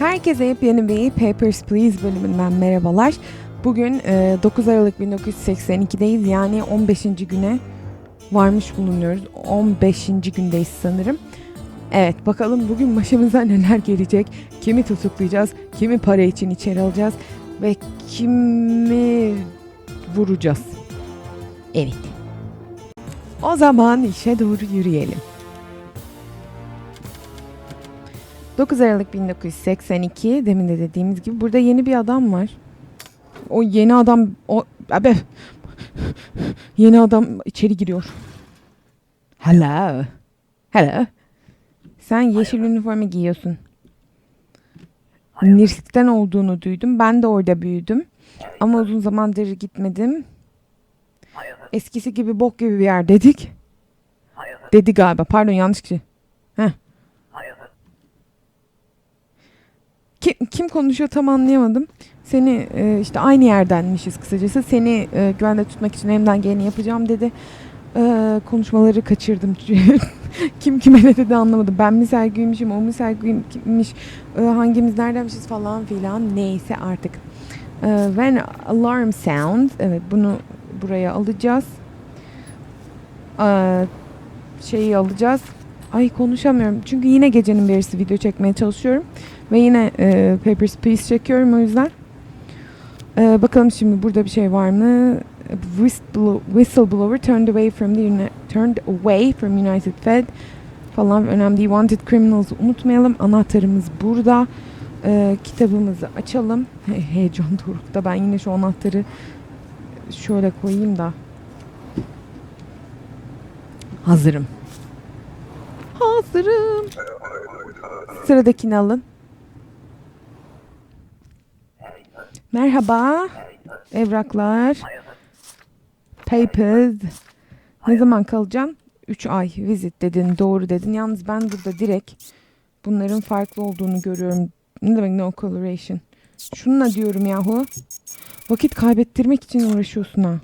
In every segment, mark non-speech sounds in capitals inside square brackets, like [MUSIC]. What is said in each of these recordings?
Herkese yepyeni bir Papers, Please bölümünden merhabalar. Bugün e, 9 Aralık 1982'deyiz yani 15. güne varmış bulunuyoruz. 15. gündeyiz sanırım. Evet bakalım bugün başımıza neler gelecek. Kimi tutuklayacağız, kimi para için içeri alacağız ve kimi vuracağız. Evet. O zaman işe doğru yürüyelim. 9 Aralık 1982 demin de dediğimiz gibi burada yeni bir adam var. O yeni adam o abi yeni adam içeri giriyor. Hello. Hello. Sen yeşil üniforma giyiyorsun. Nirsk'ten olduğunu duydum. Ben de orada büyüdüm. Ama uzun zamandır gitmedim. Eskisi gibi bok gibi bir yer dedik. Dedi galiba. Pardon yanlış kişi. Kim, kim konuşuyor tam anlayamadım. Seni e, işte aynı yerdenmişiz kısacası. Seni e, güvende tutmak için elimden geleni yapacağım dedi. E, konuşmaları kaçırdım. [LAUGHS] kim kime ne dedi anlamadım. Ben mi Sergü'ymüşüm, o mu Sergü'ymiş, e, hangimiz neredenmişiz falan filan. Neyse artık. E, when alarm sound, evet bunu buraya alacağız. E, şeyi alacağız. Ay konuşamıyorum. Çünkü yine gecenin birisi video çekmeye çalışıyorum. Ve yine e, Papers, Please çekiyorum o yüzden. E, bakalım şimdi burada bir şey var mı? Whistleblower, turned away from the uni- turned away from United Fed falan önemli değil. Wanted Criminals'ı unutmayalım. Anahtarımız burada. E, kitabımızı açalım. He, [LAUGHS] heyecan dorukta. Ben yine şu anahtarı şöyle koyayım da. Hazırım. Hazırım. Sıradakini alın. Merhaba. Evraklar. Papers. Ne zaman kalacaksın? 3 ay visit dedin. Doğru dedin. Yalnız ben burada direkt bunların farklı olduğunu görüyorum. Ne demek no coloration? Şununla diyorum yahu. Vakit kaybettirmek için uğraşıyorsun ha.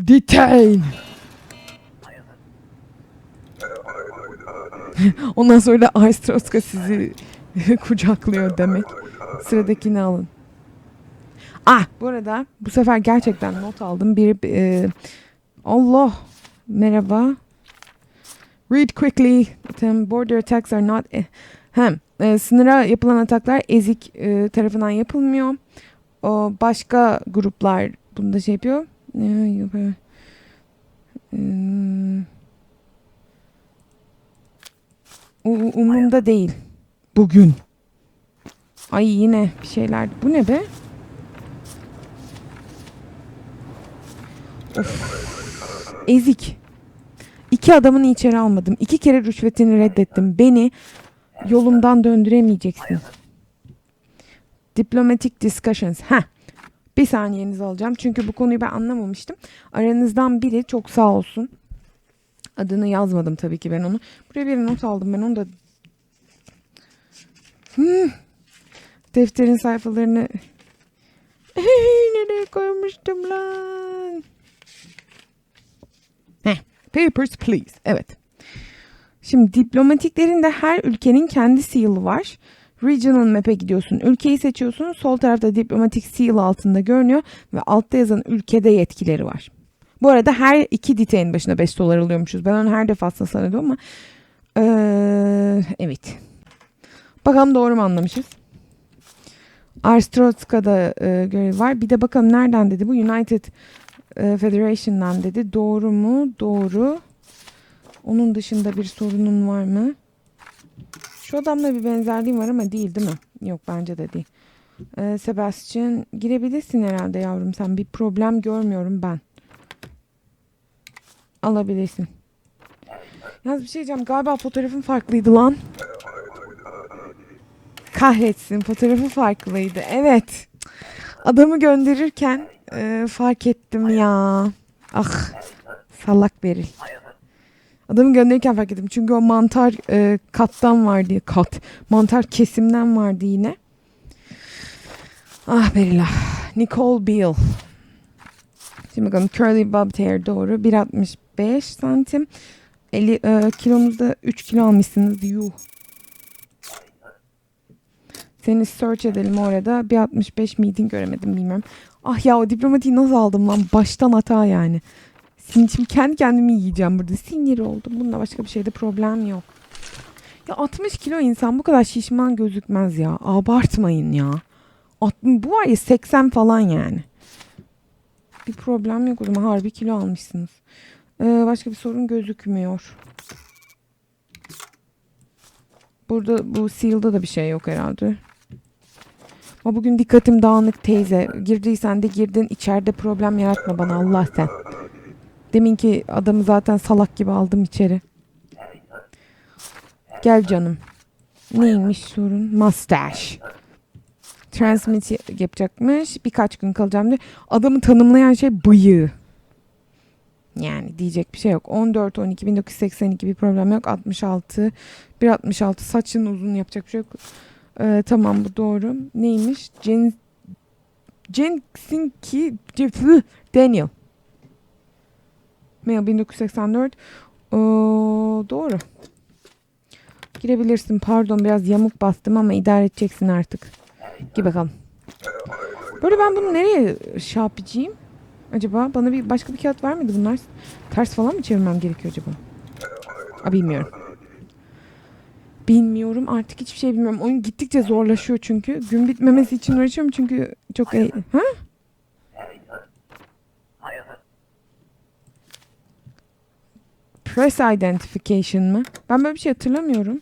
Detain. [LAUGHS] Ondan sonra da Aystroska sizi [LAUGHS] kucaklıyor demek. Sıradakini alın. Ah bu arada bu sefer gerçekten not aldım. Bir e, Allah merhaba. Read quickly. Tam border attacks are not e, hem e, sınıra yapılan ataklar ezik e, tarafından yapılmıyor. O başka gruplar bunda şey yapıyor. E, yapıyor. Hmm. Umurumda değil. Bugün. Ay yine bir şeyler. Bu ne be? Of. Ezik. İki adamını içeri almadım. İki kere rüşvetini reddettim. Beni yolumdan döndüremeyeceksin. Diplomatic discussions. Ha. Bir saniyenizi alacağım. Çünkü bu konuyu ben anlamamıştım. Aranızdan biri çok sağ olsun. Adını yazmadım tabii ki ben onu. Buraya bir not aldım ben onu da. Hmm. Defterin sayfalarını nereye koymuştum lan? Heh. Papers please. Evet. Şimdi diplomatiklerin de her ülkenin kendi seal'ı var. Regional map'e gidiyorsun. Ülkeyi seçiyorsun. Sol tarafta diplomatik seal altında görünüyor ve altta yazan ülkede yetkileri var. Bu arada her iki detain başına 5 dolar alıyormuşuz. Ben onu her defasında sanıyordum ama ee, evet. Bakalım doğru mu anlamışız? Arstrotska'da e, görev var. Bir de bakalım nereden dedi bu? United e, Federation'dan dedi. Doğru mu? Doğru. Onun dışında bir sorunun var mı? Şu adamla bir benzerliğim var ama değil değil mi? Yok bence de değil. E, Sebastian girebilirsin herhalde yavrum sen. Bir problem görmüyorum ben alabilirsin. Yalnız bir şey diyeceğim. Galiba fotoğrafın farklıydı lan. Kahretsin. Fotoğrafı farklıydı. Evet. Adamı gönderirken e, fark ettim ya. Ah. Salak Beril. Adamı gönderirken fark ettim. Çünkü o mantar e, kattan vardı. Kat. Mantar kesimden vardı yine. Ah Beril ah. Nicole Beale. Şimdi bakalım curly bobbed hair doğru. 1.65 santim. 50, e, kilomuzda 3 kilo almışsınız. Yuh. Seni search edelim orada. Bir 65 miydin göremedim bilmiyorum. Ah ya o diplomatiği nasıl aldım lan? Baştan hata yani. Sin- Şimdi kendi kendimi yiyeceğim burada. Sinir oldum. Bununla başka bir şeyde problem yok. Ya 60 kilo insan bu kadar şişman gözükmez ya. Abartmayın ya. Bu var ya 80 falan yani. Bir problem yok o zaman. Harbi kilo almışsınız. Ee, başka bir sorun gözükmüyor. Burada bu seal'da da bir şey yok herhalde. Ama bugün dikkatim dağınık teyze. Girdiysen de girdin. içeride problem yaratma bana Allah sen. Deminki adamı zaten salak gibi aldım içeri. Gel canım. Neymiş sorun? Mustache. Transmit yapacakmış. Birkaç gün kalacağım diye. Adamı tanımlayan şey bıyığı. Yani diyecek bir şey yok. 14 12 1982 bir problem yok. 66 1.66 saçın uzun yapacak bir şey yok. Ee, tamam bu doğru. Neymiş? Jen Jenkinki Daniel. Mail 1984. Oo, doğru. Girebilirsin. Pardon biraz yamuk bastım ama idare edeceksin artık. Gir bakalım. Böyle ben bunu nereye şey? Acaba bana bir başka bir kağıt vermedi bunlar. Ters falan mı çevirmem gerekiyor acaba? Aa, bilmiyorum. Bilmiyorum artık hiçbir şey bilmiyorum. Oyun gittikçe zorlaşıyor çünkü. Gün bitmemesi için uğraşıyorum çünkü çok... E- ha? Press identification mı? Ben böyle bir şey hatırlamıyorum.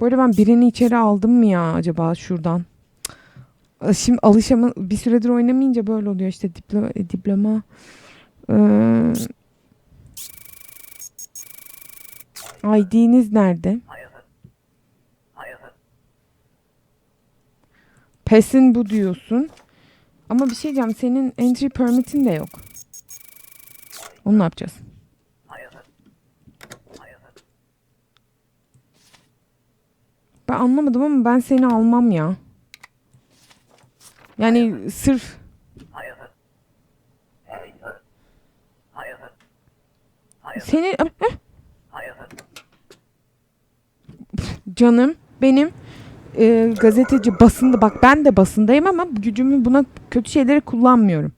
Bu arada ben birini içeri aldım mı ya acaba şuradan? Cık. Şimdi alışama bir süredir oynamayınca böyle oluyor işte diploma, diploma ee, ID'niz nerede? PES'in bu diyorsun. Ama bir şey diyeceğim senin entry permit'in de yok. Onu ne yapacağız? Ben anlamadım ama ben seni almam ya. Yani sırf seni Eh, canım benim e, gazeteci basında bak ben de basındayım ama gücümü buna kötü şeyleri kullanmıyorum.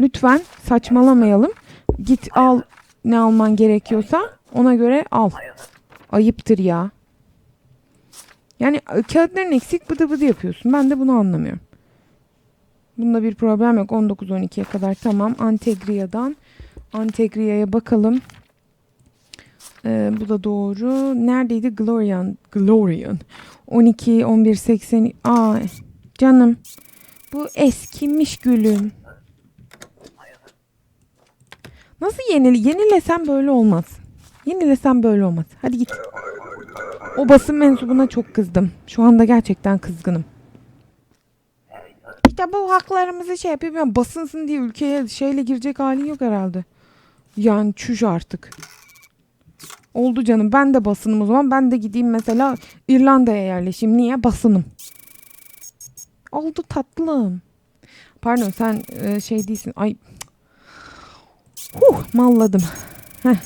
Lütfen saçmalamayalım. Git al ne alman gerekiyorsa ona göre al. Ayıptır ya. Yani kağıtların eksik bıdı bıdı yapıyorsun. Ben de bunu anlamıyorum. Bunda bir problem yok. 19-12'ye kadar tamam. Antegria'dan Antegria'ya bakalım. Ee, bu da doğru. Neredeydi? Glorian. Glorian. 12, 11, 80. Aa, canım. Bu eskimiş gülüm. Nasıl yenil? Yenilesem böyle olmaz. Yenilesem böyle olmaz. Hadi git. O basın mensubuna çok kızdım. Şu anda gerçekten kızgınım. İşte bu haklarımızı şey yapıyor. Basınsın diye ülkeye şeyle girecek halin yok herhalde. Yani çüş artık. Oldu canım. Ben de basınım o zaman. Ben de gideyim mesela İrlanda'ya yerleşeyim. Niye? Basınım. Oldu tatlım. Pardon sen e, şey değilsin. Ay. Huh malladım. Heh.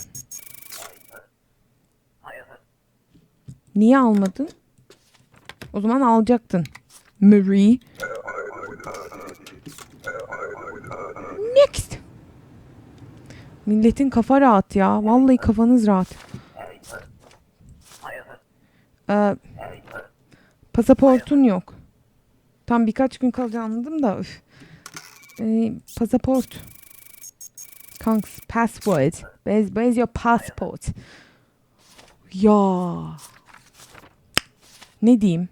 Niye almadın? O zaman alacaktın. Marie. Next. Milletin kafa rahat ya. Vallahi kafanız rahat. Ee, pasaportun yok. Tam birkaç gün kalacağını anladım da. Ee, pasaport. Kanks passport. Where's, where's your passport? Ya. Ne diyeyim?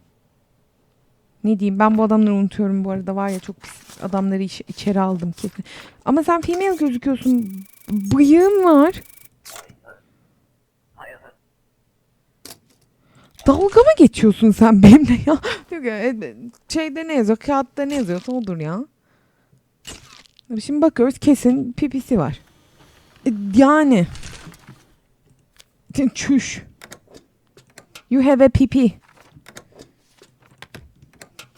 Ne diyeyim? Ben bu adamları unutuyorum bu arada. Var ya çok pis adamları iç- içeri aldım kesin. Ama sen female gözüküyorsun. Bıyığın var. Dalga mı geçiyorsun sen benimle ya? [LAUGHS] Ya, e, Şeyde ne yazıyor? Kağıtta ne yazıyorsa odur ya. Şimdi bakıyoruz kesin pipisi var. E, Yani. Çüş. You have a pipi.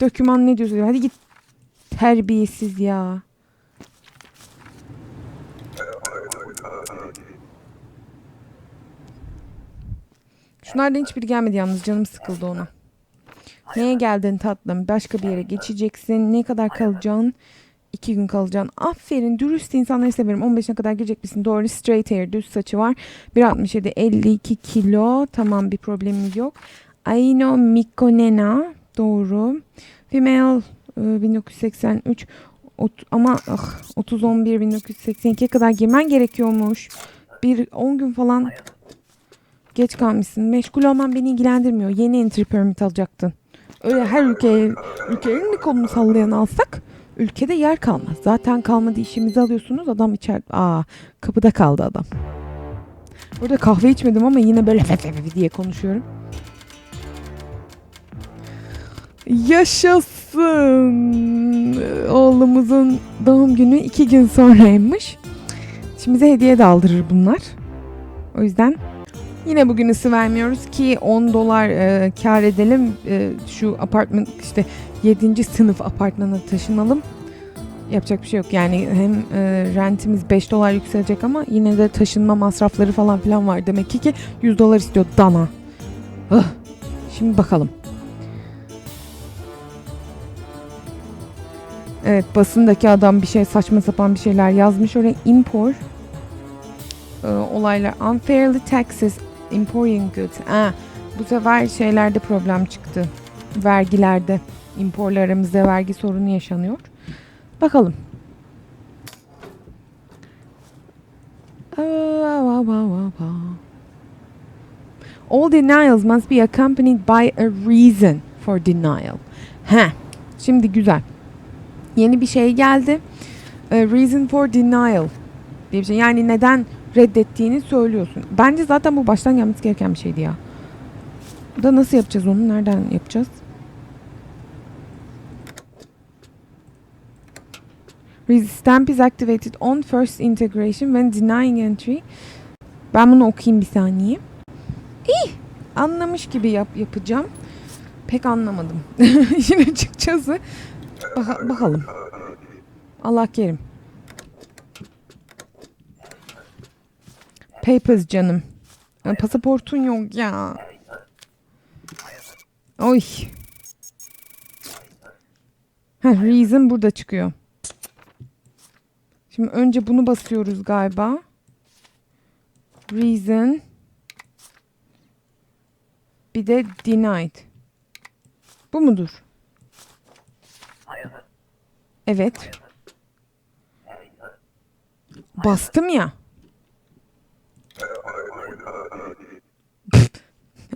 Döküman ne diyorsun? Hadi git. Terbiyesiz ya. Şunlardan hiçbiri gelmedi yalnız canım sıkıldı ona. Neye geldin tatlım? Başka bir yere geçeceksin. Ne kadar kalacaksın? İki gün kalacaksın. Aferin dürüst insanları severim. 15'ine kadar girecek misin? Doğru straight hair düz saçı var. 1.67 52 kilo. Tamam bir problemimiz yok. Aino Mikonena. Doğru. Female e, 1983 Ot- ama ah, 30 11 1982'ye kadar girmen gerekiyormuş. Bir 10 gün falan geç kalmışsın. Meşgul olman beni ilgilendirmiyor. Yeni entry permit alacaktın. Öyle her ülkeye ülkenin mi kolunu sallayan alsak ülkede yer kalmaz. Zaten kalmadı işimizi alıyorsunuz. Adam içer Aa, kapıda kaldı adam. Burada kahve içmedim ama yine böyle [LAUGHS] diye konuşuyorum. Yaşasın. Oğlumuzun doğum günü iki gün sonraymış. Şimdi bize hediye de aldırır bunlar. O yüzden yine bugün ısı vermiyoruz ki 10 dolar e, kar edelim. E, şu apartman işte 7. sınıf apartmana taşınalım. Yapacak bir şey yok. Yani hem e, rentimiz 5 dolar yükselecek ama yine de taşınma masrafları falan filan var. Demek ki ki 100 dolar istiyor dana. Ah. Şimdi bakalım. Evet basındaki adam bir şey saçma sapan bir şeyler yazmış oraya import e, olaylar unfairly taxes importing goods. Ha, bu sefer şeylerde problem çıktı. Vergilerde imporlarımızda vergi sorunu yaşanıyor. Bakalım. All denials must be accompanied by a reason for denial. Ha, şimdi güzel yeni bir şey geldi. E, reason for denial diye bir şey. Yani neden reddettiğini söylüyorsun. Bence zaten bu baştan gelmesi gereken bir şeydi ya. Da nasıl yapacağız onu? Nereden yapacağız? Stamp is activated on first integration when denying entry. Ben bunu okuyayım bir saniye. İyi. Anlamış gibi yap yapacağım. Pek anlamadım. [LAUGHS] Yine açıkçası Baka- bakalım. Allah kerim. Papers canım. Pasaportun yok ya. Oy. Heh, reason burada çıkıyor. Şimdi önce bunu basıyoruz galiba. Reason. Bir de denied. Bu mudur? Evet. Bastım ya.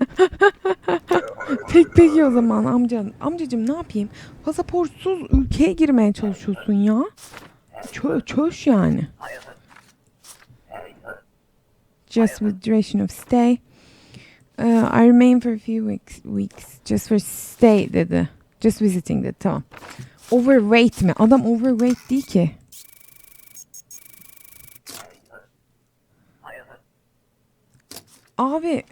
[LAUGHS] Peki peki o zaman amca. Amcacım ne yapayım? Pasaportsuz ülkeye girmeye çalışıyorsun ya. Çö çöş yani. Just with duration of stay. Uh, I remain for a few weeks, weeks. Just for stay dedi. Just visiting dedi. Tamam. Overweight mi? Adam overweight değil ki. Abi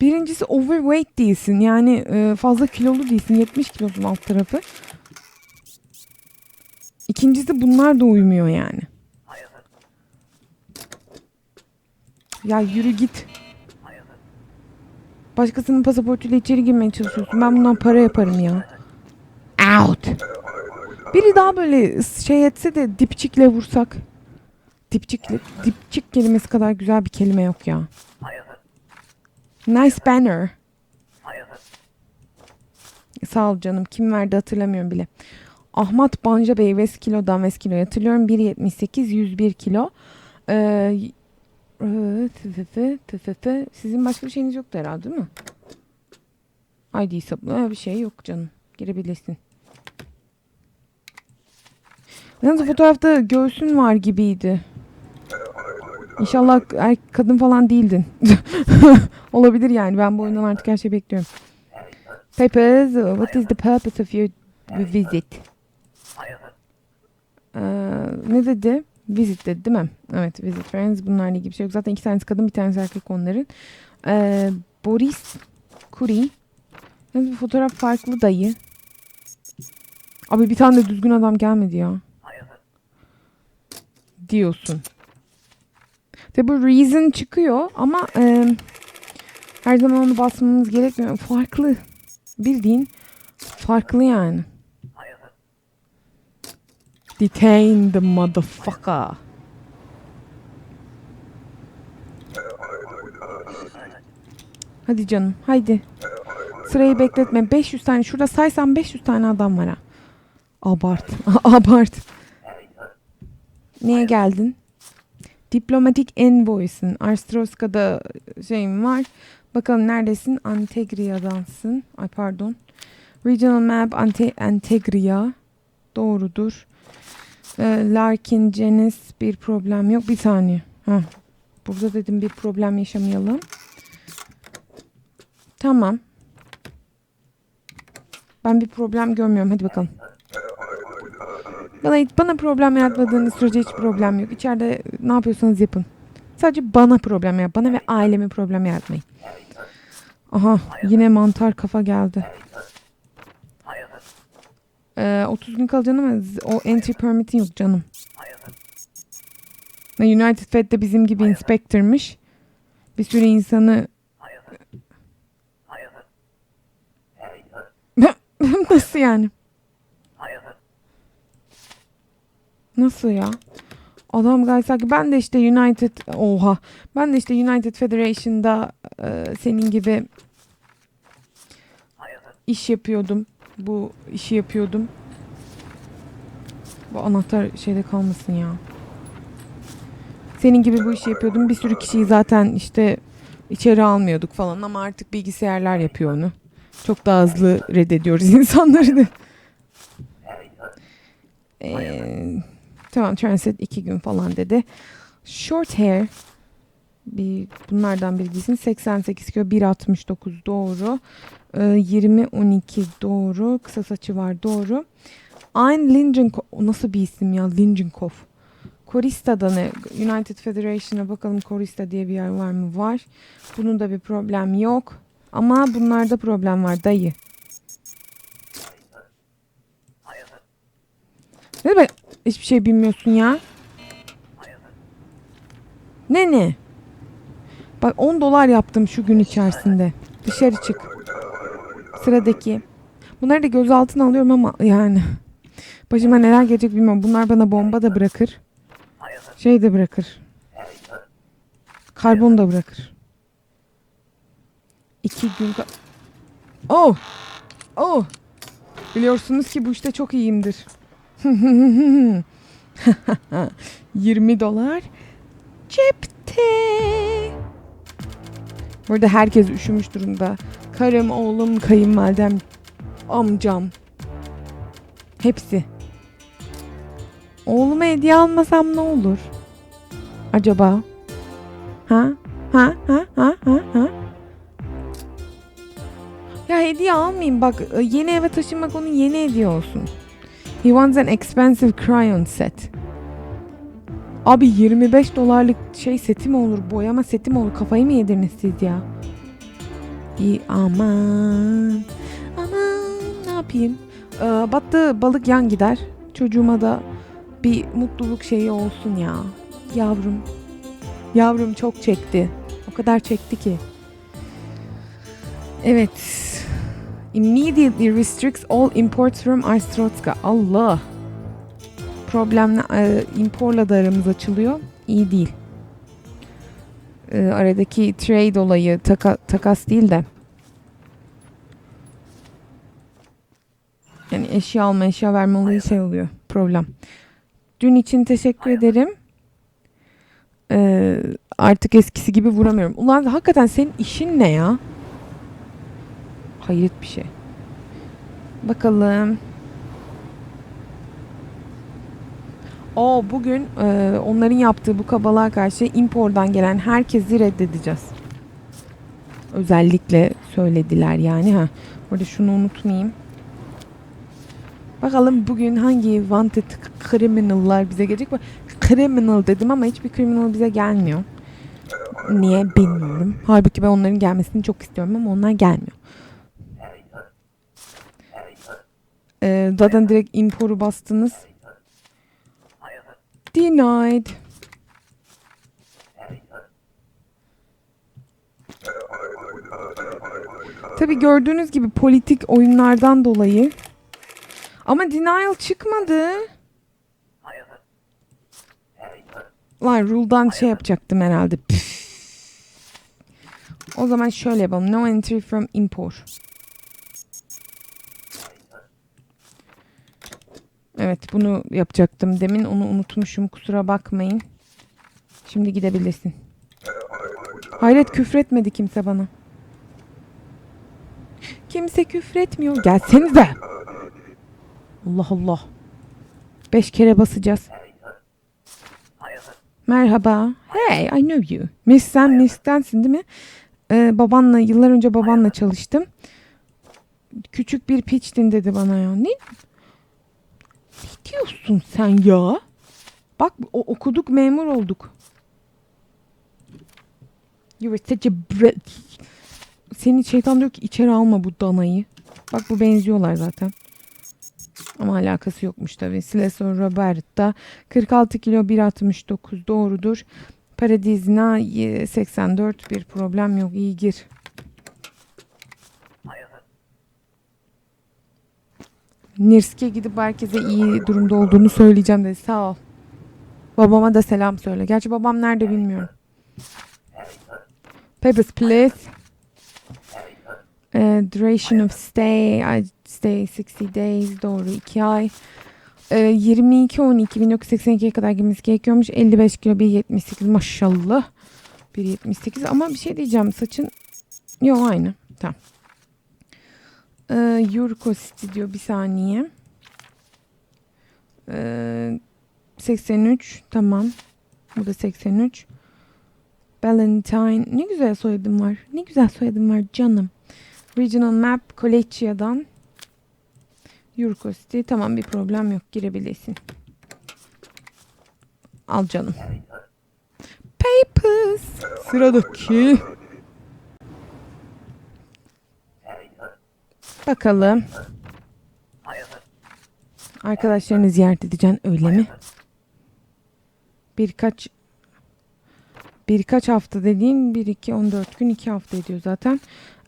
birincisi overweight değilsin. Yani e, fazla kilolu değilsin. 70 kilosun alt tarafı. İkincisi bunlar da uymuyor yani. Ya yürü git. Başkasının pasaportuyla içeri girmeye çalışıyorsun. Ben bundan para yaparım ya. Biri daha böyle şey etse de dipçikle vursak. Dipçikle, dipçik kelimesi kadar güzel bir kelime yok ya. Nice banner. Sağ ol canım. Kim verdi hatırlamıyorum bile. Ahmet Banca Bey Veskilo'dan Veskilo'yu hatırlıyorum. 1.78 101 kilo. Ee, e. Sizin başka bir şeyiniz yoktu herhalde değil mi? ID hesaplı bir şey yok canım. Girebilirsin. Yalnız fotoğrafta göğsün var gibiydi. İnşallah er, kadın falan değildin. [LAUGHS] Olabilir yani. Ben bu oyundan artık her şeyi bekliyorum. Papers, what is the purpose of your visit? Ee, ne dedi? Visit dedi değil mi? Evet visit friends bunlarla ilgili bir şey yok. Zaten iki tanesi kadın bir tanesi erkek onların. Ee, Boris Kuri. Yalnız bu fotoğraf farklı dayı. Abi bir tane de düzgün adam gelmedi ya. Diyorsun. Tabi bu reason çıkıyor ama e, Her zaman onu basmamız gerekmiyor. Farklı. Bildiğin farklı yani. Detain the motherfucker. Hadi canım haydi. Sırayı bekletme. 500 tane. Şurada saysam 500 tane adam var ha. Abart. [LAUGHS] Abart. Niye geldin? Diplomatic Envoy'sin. Arstrosca'da şeyim var. Bakalım neredesin? Antegria'dansın. Ay pardon. Regional Map Ante Antegria. Doğrudur. Ee, Larkin, Janice bir problem yok. Bir saniye. Heh. Burada dedim bir problem yaşamayalım. Tamam. Ben bir problem görmüyorum. Hadi bakalım. Bana, bana problem yaratmadığınız sürece hiç problem yok. İçeride ne yapıyorsanız yapın. Sadece bana problem yap. Bana ve aileme problem yaratmayın. Aha yine mantar kafa geldi. Ee, 30 gün kalacaksın ama z- o entry permit'in yok canım. United Fed de bizim gibi inspector'mış. Bir sürü insanı [LAUGHS] Nasıl yani? Nasıl ya? Adam gayet ben de işte United oha ben de işte United Federation'da e, senin gibi iş yapıyordum. Bu işi yapıyordum. Bu anahtar şeyde kalmasın ya. Senin gibi bu işi yapıyordum. Bir sürü kişiyi zaten işte içeri almıyorduk falan ama artık bilgisayarlar yapıyor onu. Çok daha hızlı reddediyoruz [LAUGHS] insanları da. Ee, tamam transit iki gün falan dedi. Short hair bir bunlardan biri değilsin. 88 kilo 1.69 doğru. Ee, 20 12 doğru. Kısa saçı var doğru. Ein Lindenkopf o nasıl bir isim ya Lindenkopf. Korista'da ne? United Federation'a bakalım Korista diye bir yer var mı? Var. Bunun da bir problem yok. Ama bunlarda problem var dayı. Ne demek hiçbir şey bilmiyorsun ya? Ne ne? Bak 10 dolar yaptım şu gün içerisinde. Dışarı çık. Sıradaki. Bunları da gözaltına alıyorum ama yani. Başıma neler gelecek bilmiyorum. Bunlar bana bomba da bırakır. Şey de bırakır. Karbon da bırakır. İki gün... Oh! Oh! Biliyorsunuz ki bu işte çok iyiyimdir. [LAUGHS] 20 dolar cepte. Burada herkes üşümüş durumda. Karım, oğlum, kayınvalidem, amcam. Hepsi. Oğluma hediye almasam ne olur? Acaba? Ha? Ha? Ha? Ha? Ha? Ha? Ya hediye almayayım bak e, yeni eve taşınmak onun yeni hediye olsun. He wants an expensive crayon set. Abi 25 dolarlık şey seti mi olur boyama seti mi olur kafayı mı yedirdiniz siz ya? İyi aman aman ne yapayım? Ee, battı balık yan gider. Çocuğuma da bir mutluluk şeyi olsun ya. Yavrum. Yavrum çok çekti. O kadar çekti ki. Evet. Immediately restricts all imports from Arstrotska. Allah. Problemle e, imporla da aramız açılıyor. İyi değil. E, aradaki trade olayı taka- takas değil de. Yani eşya alma eşya verme olayı şey oluyor. Problem. Dün için teşekkür ederim. Ee, artık eskisi gibi vuramıyorum. Ulan hakikaten senin işin ne ya? Hayret bir şey. Bakalım. O bugün e, onların yaptığı bu kabalığa karşı impordan gelen herkesi reddedeceğiz. Özellikle söylediler yani ha. Orada şunu unutmayayım. Bakalım bugün hangi wanted criminal'lar bize gelecek. Criminal dedim ama hiçbir criminal bize gelmiyor. Niye bilmiyorum. Halbuki ben onların gelmesini çok istiyorum ama onlar gelmiyor. Ee, zaten direkt imporu bastınız. Denied. Tabi gördüğünüz gibi politik oyunlardan dolayı. Ama denial çıkmadı. Lan rule'dan şey yapacaktım herhalde. Püf. O zaman şöyle yapalım. No entry from import. Evet bunu yapacaktım demin. Onu unutmuşum. Kusura bakmayın. Şimdi gidebilirsin. Hayret küfretmedi kimse bana. Kimse küfretmiyor. Gelsenize. Allah Allah. Beş kere basacağız. Merhaba. Hey, I know you. Miss sen Miss'tensin değil mi? Ee, babanla, yıllar önce babanla çalıştım. Küçük bir piçtin dedi bana ya. Ne? Ne diyorsun sen ya? Bak o, okuduk memur olduk. You were such a brat. Seni şeytan diyor ki içeri alma bu danayı. Bak bu benziyorlar zaten. Ama alakası yokmuş tabii. Silesor Roberta 46 kilo 1.69 doğrudur. Paradizna e, 84 bir problem yok. İyi gir. Nirske gidip herkese iyi durumda olduğunu söyleyeceğim dedi. Sağ ol. Babama da selam söyle. Gerçi babam nerede bilmiyorum. Papers please. Eh, duration of stay. I stay 60 days. Doğru 2 ay. Eh, 22 12 1982'ye kadar girmesi gerekiyormuş. 55 kilo 1.78 maşallah. 1.78 ama bir şey diyeceğim saçın yok aynı. Tamam. Ee, Yurko diyor bir saniye. Ee, 83 tamam. Bu da 83. Valentine. Ne güzel soyadım var. Ne güzel soyadım var canım. Regional Map Kolecia'dan. Yurko City. Tamam bir problem yok. Girebilirsin. Al canım. Papers. Sıradaki. Bakalım. Arkadaşlarını ziyaret edeceksin öyle mi? Birkaç birkaç hafta dediğin 1 2 14 gün 2 hafta ediyor zaten.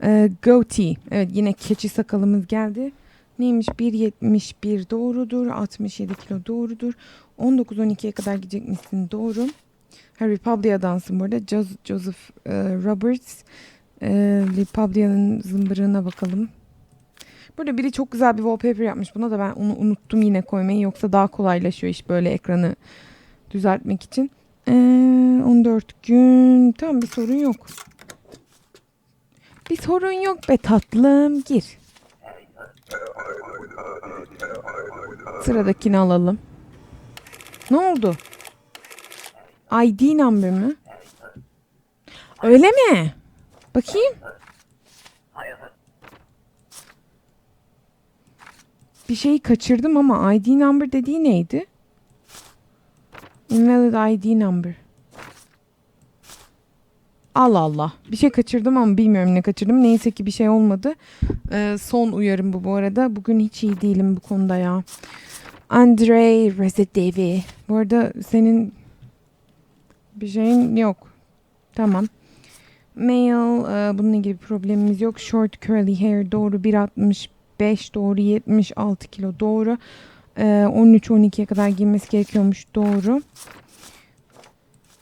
Ee, goatee. Evet yine keçi sakalımız geldi. Neymiş? 1.71 doğrudur. 67 kilo doğrudur. 19-12'ye kadar gidecek misin? Doğru. Ha, Republia'dansın bu arada. Jos- Joseph e, Roberts. E, Republia'nın zımbırığına bakalım. Burada biri çok güzel bir wallpaper yapmış. Buna da ben onu unuttum yine koymayı. Yoksa daha kolaylaşıyor iş böyle ekranı düzeltmek için. Ee, 14 gün. Tamam bir sorun yok. Bir sorun yok be tatlım. Gir. Sıradakini alalım. Ne oldu? ID number mı? Öyle mi? Bakayım. Bir şeyi kaçırdım ama ID number dediği neydi? Invalid ID number. Allah Allah. Bir şey kaçırdım ama bilmiyorum ne kaçırdım. Neyse ki bir şey olmadı. Ee, son uyarım bu bu arada. Bugün hiç iyi değilim bu konuda ya. Andrei Rezedevi. Bu arada senin bir şeyin yok. Tamam. Male e, bununla ilgili problemimiz yok. Short curly hair doğru 1.65 doğru 76 kilo doğru. E, 13-12'ye kadar giymesi gerekiyormuş doğru.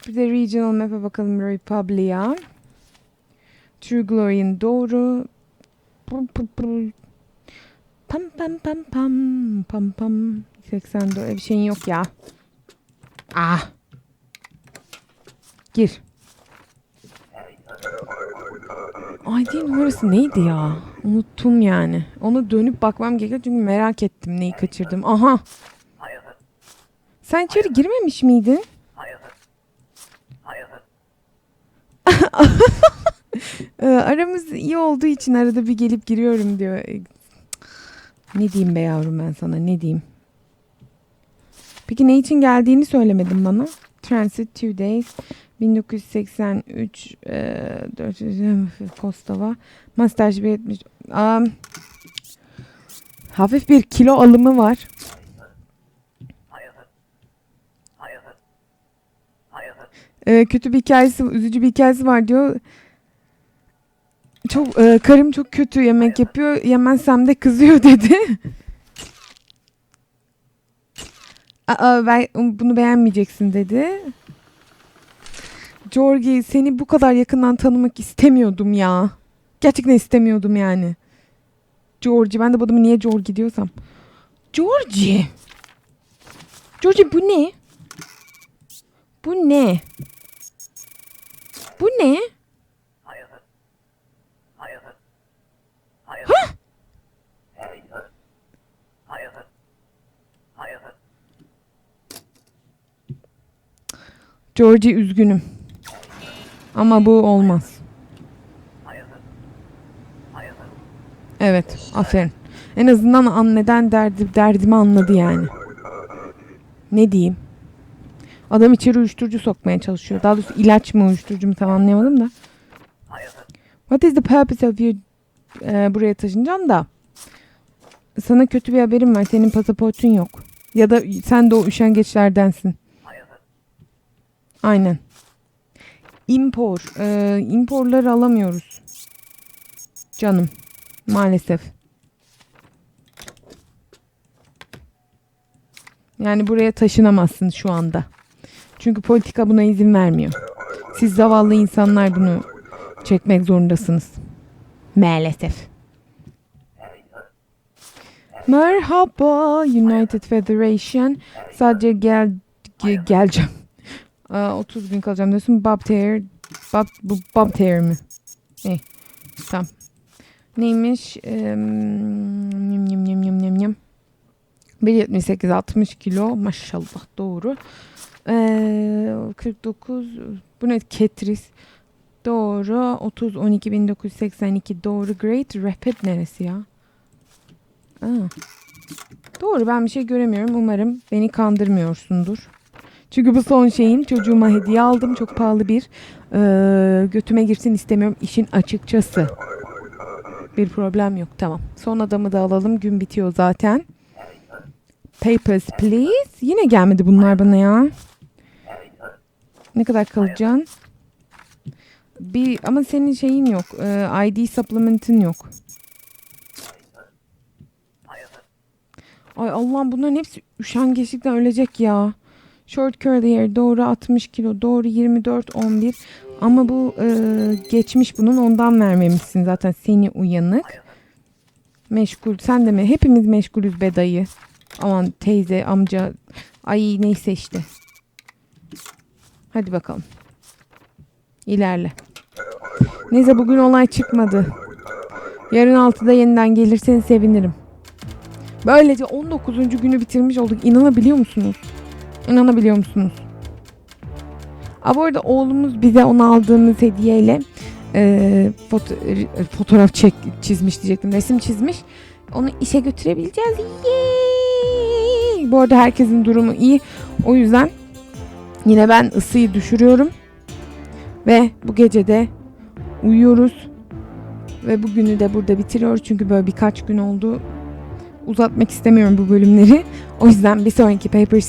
Bir de regional map'e bakalım Republia. True Glory'in doğru. Pum pum pum. Pam pam pam pam pam pam. 84 öyle bir şeyin yok ya. Ah. Gir. ID numarası neydi ya? Unuttum yani. Onu dönüp bakmam gerekiyor çünkü merak ettim neyi kaçırdım. Aha. Sen içeri girmemiş miydin? [LAUGHS] Ee, aramız iyi olduğu için arada bir gelip giriyorum diyor. E, Ne diyeyim be yavrum ben sana ne diyeyim? Peki ne için geldiğini söylemedin bana. Transit two days. 1983 e, 400 [LAUGHS] Kostova. Bir 70. Am, hafif bir kilo alımı var. E, kötü bir hikayesi, üzücü bir hikayesi var diyor. çok e, karım çok kötü yemek yapıyor. Yemezsem de kızıyor [LAUGHS] dedi. Aa, ben bunu beğenmeyeceksin dedi. Georgie seni bu kadar yakından tanımak istemiyordum ya. Gerçekten istemiyordum yani. Georgie ben de bu adamı niye Georgie diyorsam. Georgie. Georgie bu ne? Bu ne? Bu ne? Georgie üzgünüm. Ama bu olmaz. Evet, aferin. En azından an neden derdi, derdimi anladı yani. Ne diyeyim? Adam içeri uyuşturucu sokmaya çalışıyor. Daha doğrusu ilaç mı uyuşturucu mu tam anlayamadım da. What is the purpose of you Ee, buraya taşınacaksın da. Sana kötü bir haberim var. Senin pasaportun yok. Ya da sen de o üşengeçlerdensin. Aynen. Impor. Ee, imporları alamıyoruz. Canım. Maalesef. Yani buraya taşınamazsın şu anda. Çünkü politika buna izin vermiyor. Siz zavallı insanlar bunu çekmek zorundasınız. Maalesef. Merhaba United Federation. Sadece gel ge- geleceğim. Aa, 30 gün kalacağım diyorsun. Bob Tear. Bob, bu Bob Tear mi? İyi. Tamam. Neymiş? Eee, Yum yum yum yum yum yum. 1.78 60 kilo maşallah doğru. Ee, 49 bu ne Ketris doğru 30 12 1982 doğru Great Rapid neresi ya? Aa. Doğru ben bir şey göremiyorum umarım beni kandırmıyorsundur. Çünkü bu son şeyim çocuğuma hediye aldım çok pahalı bir ee, götüme girsin istemiyorum işin açıkçası. Bir problem yok tamam. Son adamı da alalım gün bitiyor zaten. Papers please. Yine gelmedi bunlar bana ya. Ne kadar kalacaksın? Bir ama senin şeyin yok. Ee, ID supplement'ın yok. Ay Allah'ım bunların hepsi üşengeçlikten ölecek ya. Short curly doğru 60 kilo doğru 24 11 ama bu e, geçmiş bunun ondan vermemişsin zaten seni uyanık. Meşgul sen de mi? Hepimiz meşgulüz be dayı. Aman teyze amca ay neyse işte. Hadi bakalım. İlerle. Neyse bugün olay çıkmadı. Yarın 6'da yeniden gelirsen sevinirim. Böylece 19. günü bitirmiş olduk. İnanabiliyor musunuz? İnanabiliyor musunuz? Aa, bu arada oğlumuz bize onu aldığımız hediyeyle e, foto- e, fotoğraf çek çizmiş diyecektim. Resim çizmiş. Onu işe götürebileceğiz. Yay! Bu arada herkesin durumu iyi. O yüzden yine ben ısıyı düşürüyorum. Ve bu gece de uyuyoruz. Ve bugünü de burada bitiriyoruz. Çünkü böyle birkaç gün oldu. Uzatmak istemiyorum bu bölümleri. O yüzden bir sonraki Papers